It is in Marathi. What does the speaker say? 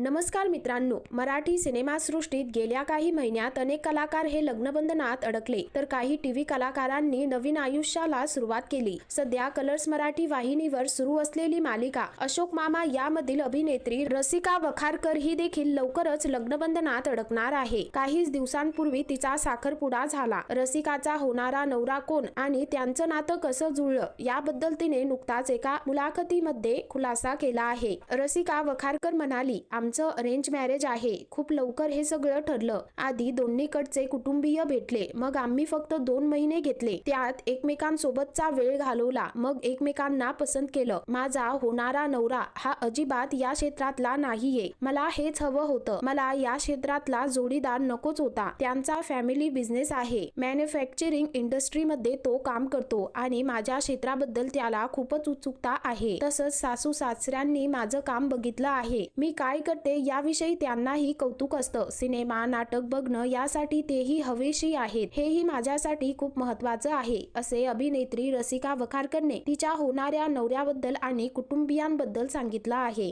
नमस्कार मित्रांनो मराठी सिनेमासृष्टीत गेल्या काही महिन्यात अनेक कलाकार हे लग्नबंधनात अडकले तर काही टीव्ही कलाकारांनी नवीन आयुष्याला सुरुवात केली. सध्या कलर्स मराठी वाहिनीवर सुरू असलेली मालिका अशोक मामा यामधील अभिनेत्री रसिका वखारकर ही देखील लवकरच लग्नबंधनात अडकणार आहे. काहीच दिवसांपूर्वी तिचा साखरपुडा झाला. रसिकाचा होणारा नवरा कोण आणि त्यांचं नातं कसं जुळलं याबद्दल तिने नुकताच एका मुलाखतीमध्ये खुलासा केला आहे. रसिका वखारकर म्हणाली आमचं अरेंज मॅरेज आहे. खूप लवकर हे सगळं ठरलं. आधी दोन्हीकडचे कुटुंबीय भेटले. मग आम्ही फक्त दोन महिने घेतले. त्यात एकमेकांसोबतचा वेळ घालवला. मग एकमेकांना पसंत केलं. माझा होणारा नवरा हा अजिबात या क्षेत्रातला नाहीये. मला हेच हवं होतं. मला या क्षेत्रातला जोडीदार नकोच होता. त्यांचा फॅमिली बिझनेस आहे. मॅन्युफॅक्चरिंग इंडस्ट्रीमध्ये तो काम करतो आणि माझ्या क्षेत्राबद्दल त्याला खूपच उत्सुकता आहे. तसंच सासू सासऱ्यांनी माझं काम बघितलं आहे. मी काय करते याविषयी त्यांनाही कौतुक असतं. सिनेमा नाटक बघणं यासाठी तेही हवेशी आहेत. हेही माझ्यासाठी खूप महत्वाचं आहे असे अभिनेत्री रसिका वखारकरने तिच्या होणाऱ्या नवऱ्याबद्दल आणि कुटुंबियांबद्दल सांगितलं आहे.